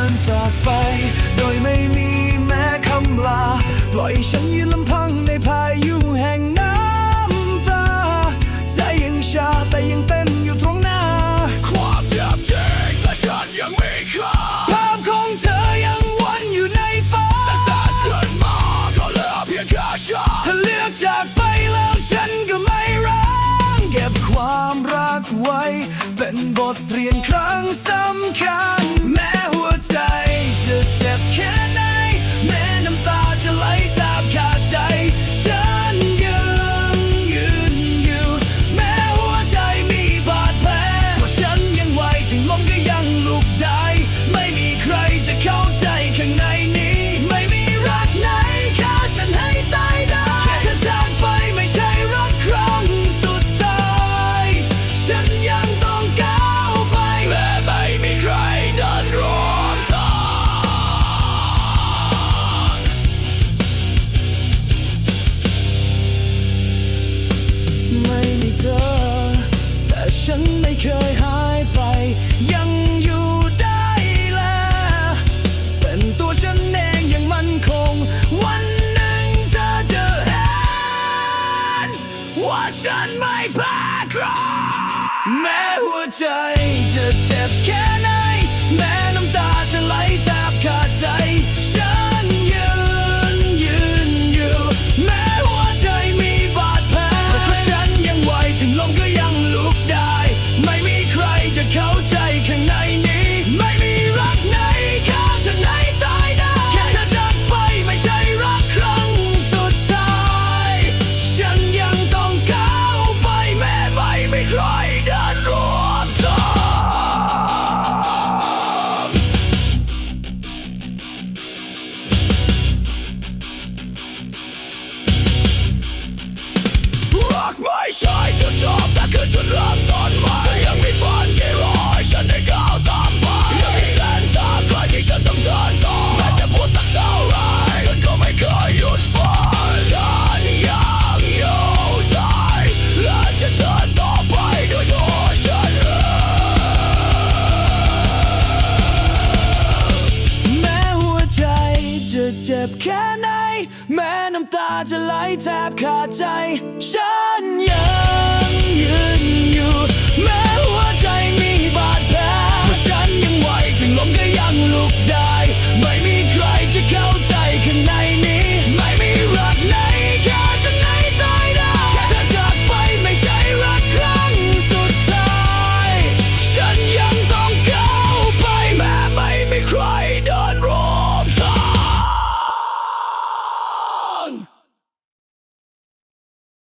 ินจากไป โดยไม่มีแม้คำลา ปล่อยฉันยืนลำพังในพายุแห่งน้ำตา ใจยังชาแต่ยังเต้นอยู่ตรงหน้า ความเจ็บจริงแต่ฉันยังไม่ค่าภาพของเธอยังวนอยู่ในฟ้าแต่แต่ตื่นมาก็เหลือเพียงแค่ฉันเธอเลือกจากไปแล้วฉันก็ไม่รังเก็บความรักไว้ เป็นบทเรียนครั้งสำคัญแม้ ใจจะเจ็บแค่ไหน แต่ฉันไม่เคยหายไป ยังอยู่ได้แล เป็นตัวฉันเองอย่างมั่นคง วันหนึ่งเธอจะเห็นว่าฉันไม่แพ้ใครแม้หัวใจจะเจ็บแค่ รักไม่ใช่จุดจบแต่คือจุดเริ่มต้นใหม่ฉันยังมีฝันที่รอให้ฉันได้ก้า แม้น้ำตาจะไหลแทบขาดใจ ฉันยังยืนอยู่